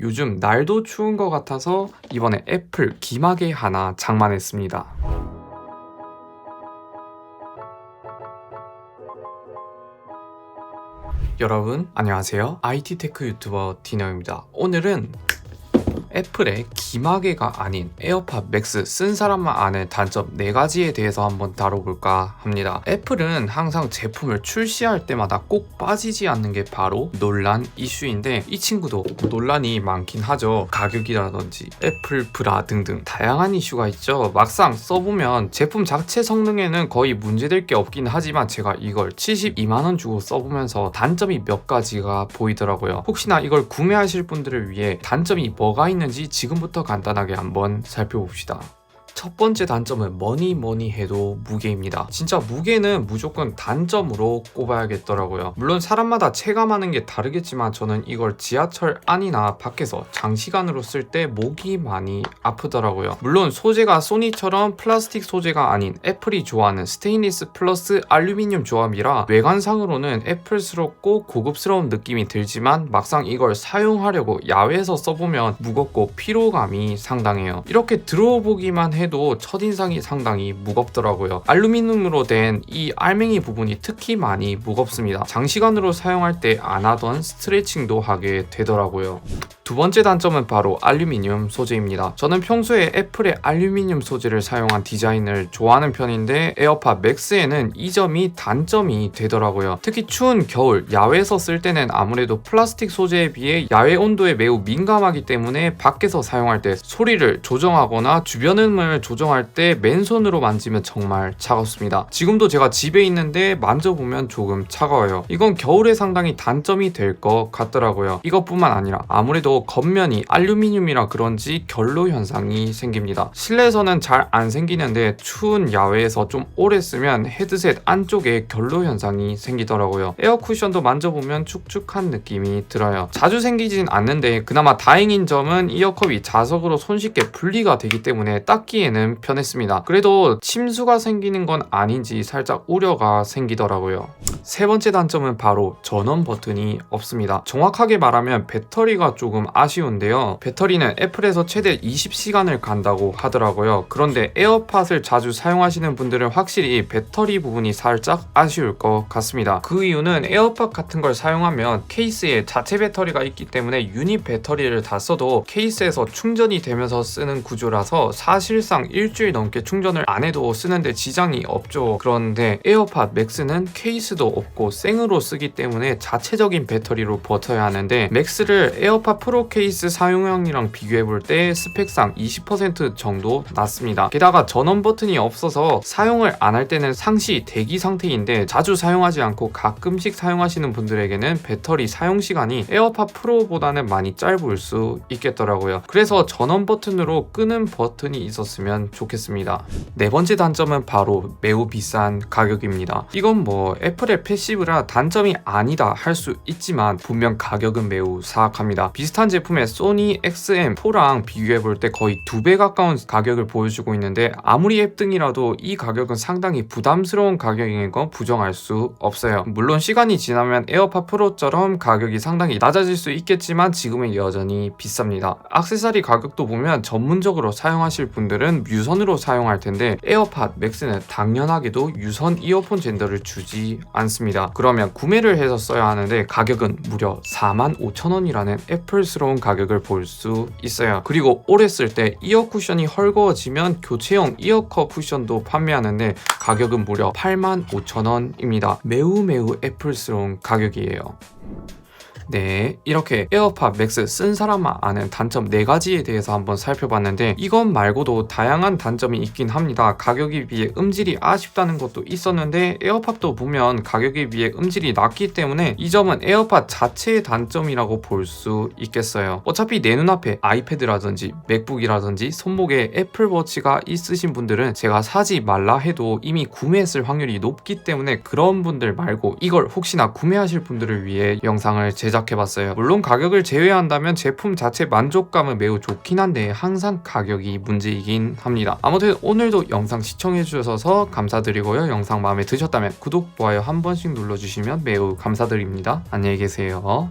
요즘 날도 추운 것 같아서 이번에 애플 기마개 하나 장만했습니다. 여러분 안녕하세요. IT 테크 유튜버 디너입니다. 오늘은 애플의 기마개가 아닌 에어팟 맥스 쓴 사람만 아는 단점 4가지에 대해서 한번 다뤄볼까 합니다. 애플은 항상 제품을 출시할 때마다 꼭 빠지지 않는 게 바로 논란 이슈인데 이 친구도 논란이 많긴 하죠. 가격이라든지 애플 브라 등등 다양한 이슈가 있죠. 막상 써보면 제품 자체 성능에는 거의 문제될 게 없긴 하지만 제가 이걸 72만원 주고 써보면서 단점이 몇 가지가 보이더라고요. 혹시나 이걸 구매하실 분들을 위해 단점이 뭐가 있는 지 지금부터 간단하게 한번 살펴봅시다. 첫 번째 단점은 뭐니 뭐니 해도 무게입니다. 진짜 무게는 무조건 단점으로 꼽아야겠더라고요. 물론 사람마다 체감하는 게 다르겠지만 저는 이걸 지하철 안이나 밖에서 장시간으로 쓸 때 목이 많이 아프더라고요. 물론 소재가 소니처럼 플라스틱 소재가 아닌 애플이 좋아하는 스테인리스 플러스 알루미늄 조합이라 외관상으로는 애플스럽고 고급스러운 느낌이 들지만 막상 이걸 사용하려고 야외에서 써보면 무겁고 피로감이 상당해요. 이렇게 들어보기만 해 해도 첫인상이 상당히 무겁더라고요. 알루미늄으로 된 이 알맹이 부분이 특히 많이 무겁습니다. 장시간으로 사용할 때 안 하던 스트레칭도 하게 되더라고요. 두 번째 단점은 바로 알루미늄 소재입니다. 저는 평소에 애플의 알루미늄 소재를 사용한 디자인을 좋아하는 편인데 에어팟 맥스에는 이 점이 단점이 되더라고요. 특히 추운 겨울, 야외에서 쓸 때는 아무래도 플라스틱 소재에 비해 야외 온도에 매우 민감하기 때문에 밖에서 사용할 때 소리를 조정하거나 주변 음을 조정할 때 맨손으로 만지면 정말 차갑습니다. 지금도 제가 집에 있는데 만져보면 조금 차가워요. 이건 겨울에 상당히 단점이 될 것 같더라고요. 이것뿐만 아니라 아무래도 겉면이 알루미늄이라 그런지 결로 현상이 생깁니다. 실내에서는 잘 안 생기는데 추운 야외에서 좀 오래 쓰면 헤드셋 안쪽에 결로 현상이 생기더라고요. 에어 쿠션도 만져보면 축축한 느낌이 들어요. 자주 생기진 않는데 그나마 다행인 점은 이어컵이 자석으로 손쉽게 분리가 되기 때문에 닦기에는 편했습니다. 그래도 침수가 생기는 건 아닌지 살짝 우려가 생기더라고요. 세 번째 단점은 바로 전원 버튼이 없습니다. 정확하게 말하면 배터리가 조금 아쉬운데요. 배터리는 애플에서 최대 20시간을 간다고 하더라고요. 그런데 에어팟을 자주 사용하시는 분들은 확실히 배터리 부분이 살짝 아쉬울 것 같습니다. 그 이유는 에어팟 같은 걸 사용하면 케이스에 자체 배터리가 있기 때문에 유닛 배터리를 다 써도 케이스에서 충전이 되면서 쓰는 구조라서 사실상 일주일 넘게 충전을 안 해도 쓰는데 지장이 없죠. 그런데 에어팟 맥스는 케이스도 없고 생으로 쓰기 때문에 자체적인 배터리로 버텨야 하는데 맥스를 에어팟 프로 케이스 사용량이랑 비교해 볼 때 스펙상 20% 정도 낮습니다. 게다가 전원 버튼이 없어서 사용을 안 할 때는 상시 대기 상태인데 자주 사용하지 않고 가끔씩 사용하시는 분들에게는 배터리 사용 시간이 에어팟 프로보다는 많이 짧을 수 있겠더라고요. 그래서 전원 버튼으로 끄는 버튼이 있었으면 좋겠습니다. 네 번째 단점은 바로 매우 비싼 가격입니다. 이건 뭐 애플의 패시브라 단점이 아니다 할 수 있지만 분명 가격은 매우 사악합니다. 비슷한 제품의 소니 XM4랑 비교해 볼 때 거의 두 배 가까운 가격을 보여주고 있는데 아무리 앱 등이라도 이 가격은 상당히 부담스러운 가격인 건 부정할 수 없어요. 물론 시간이 지나면 에어팟 프로처럼 가격이 상당히 낮아질 수 있겠지만 지금은 여전히 비쌉니다. 악세사리 가격도 보면 전문적으로 사용하실 분들은 유선으로 사용할 텐데 에어팟 맥스는 당연하게도 유선 이어폰 젠더를 주지 않습니다. 그러면 구매를 해서 써야 하는데 가격은 무려 45,000원이라는 애플스러운 가격을 볼 수 있어요. 그리고 오래 쓸 때 이어 쿠션이 헐거워지면 교체형 이어커 쿠션도 판매하는데 가격은 무려 85,000원입니다. 매우 매우 애플스러운 가격이에요. 네, 이렇게 에어팟 맥스 쓴 사람만 아는 단점 4가지에 대해서 한번 살펴봤는데 이것 말고도 다양한 단점이 있긴 합니다. 가격에 비해 음질이 아쉽다는 것도 있었는데 에어팟도 보면 가격에 비해 음질이 낮기 때문에 이 점은 에어팟 자체의 단점이라고 볼 수 있겠어요. 어차피 내 눈앞에 아이패드라든지 맥북이라든지 손목에 애플워치가 있으신 분들은 제가 사지 말라 해도 이미 구매했을 확률이 높기 때문에 그런 분들 말고 이걸 혹시나 구매하실 분들을 위해 영상을 제작 제작해봤어요. 물론 가격을 제외한다면 제품 자체 만족감은 매우 좋긴 한데 항상 가격이 문제이긴 합니다. 아무튼 오늘도 영상 시청해주셔서 감사드리고요. 영상 마음에 드셨다면 구독, 좋아요 한 번씩 눌러주시면 매우 감사드립니다. 안녕히 계세요.